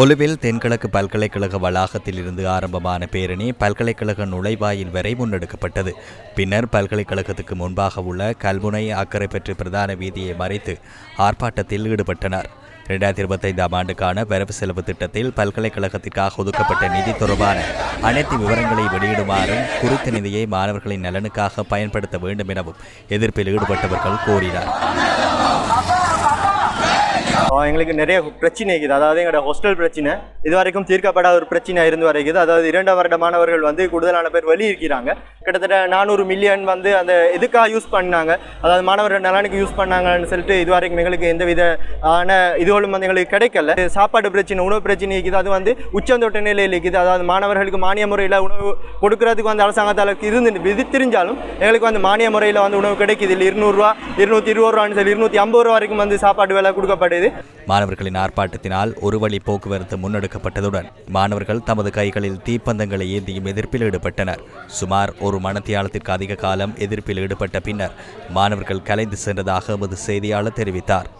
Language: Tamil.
ஒலுவில் தென்கிழக்கு பல்கலைக்கழக வளாகத்தில் இருந்து ஆரம்பமான பேரணி பல்கலைக்கழக நுழைவாயில் வரை முன்னெடுக்கப்பட்டது. பின்னர் பல்கலைக்கழகத்துக்கு முன்பாக உள்ள கல்முனை அக்கறை பெற்று பிரதான வீதியை மறைத்து ஆர்ப்பாட்டத்தில் ஈடுபட்டனர். இரண்டாயிரத்தி இருபத்தைந்தாம் ஆண்டுக்கான வரவு செலவு திட்டத்தில் பல்கலைக்கழகத்திற்காக ஒதுக்கப்பட்ட நிதி தொடர்பான அனைத்து விவரங்களை வெளியிடுமாறும் குறித்த நிதியை மாணவர்களின் நலனுக்காக பயன்படுத்த வேண்டும் எனவும் எதிர்ப்பில் ஈடுபட்டவர்கள் கோரினர். எங்களுக்கு நிறைய பிரச்சனை இருக்குது. அதாவது எங்களோட ஹாஸ்டல் பிரச்சனை இது வரைக்கும் தீர்க்கப்படாத ஒரு பிரச்சனை இருந்து வரைக்குது அதாவது இரண்டு வருட மாணவர்கள் வந்து கூடுதலான பேர் வழி இருக்கிறாங்க கிட்டத்தட்ட நானூறு மில்லியன் வந்து அந்த இதுக்காக யூஸ் பண்ணாங்க? அதாவது மாணவர்கள் நலனுக்கு யூஸ் பண்ணாங்கன்னு சொல்லிட்டு இது வரைக்கும் எங்களுக்கு எந்த வித ஆன இதுகளும் வந்து எங்களுக்கு கிடைக்கல. இது சாப்பாடு பிரச்சனை உணவு பிரச்சனை இருக்குது. அது வந்து உச்சந்தொட்ட நிலையில் இருக்குது. அதாவது மாணவர்களுக்கு மானிய முறையில் உணவு கொடுக்கறதுக்கு வந்து அரசாங்கத்தால் இருந்து விதித்திருந்தாலும் எங்களுக்கு வந்து மானிய முறையில் வந்து உணவு கிடைக்குது. இல்லை இருநூறுவா இருநூற்றி இருபது ரூபான்னு சொல்லி இருநூற்றி ஐம்பது ரூபா வரைக்கும் வந்து சாப்பாடு விலை கொடுக்கப்படுது. மாணவர்களின் ஆர்ப்பாட்டத்தினால் ஒரு வழி போக்குவரத்து முன்னெடுக்கப்பட்டதுடன் மாணவர்கள் தமது கைகளில் தீப்பந்தங்களை ஏந்தியும் எதிர்ப்பில் ஈடுபட்டனர். சுமார் ஒரு மணத்தியாலத்திற்கு அதிக காலம் எதிர்ப்பில் ஈடுபட்ட பின்னர் மாணவர்கள் கலைந்து சென்றதாக எமது செய்தியாளர் தெரிவித்தார்.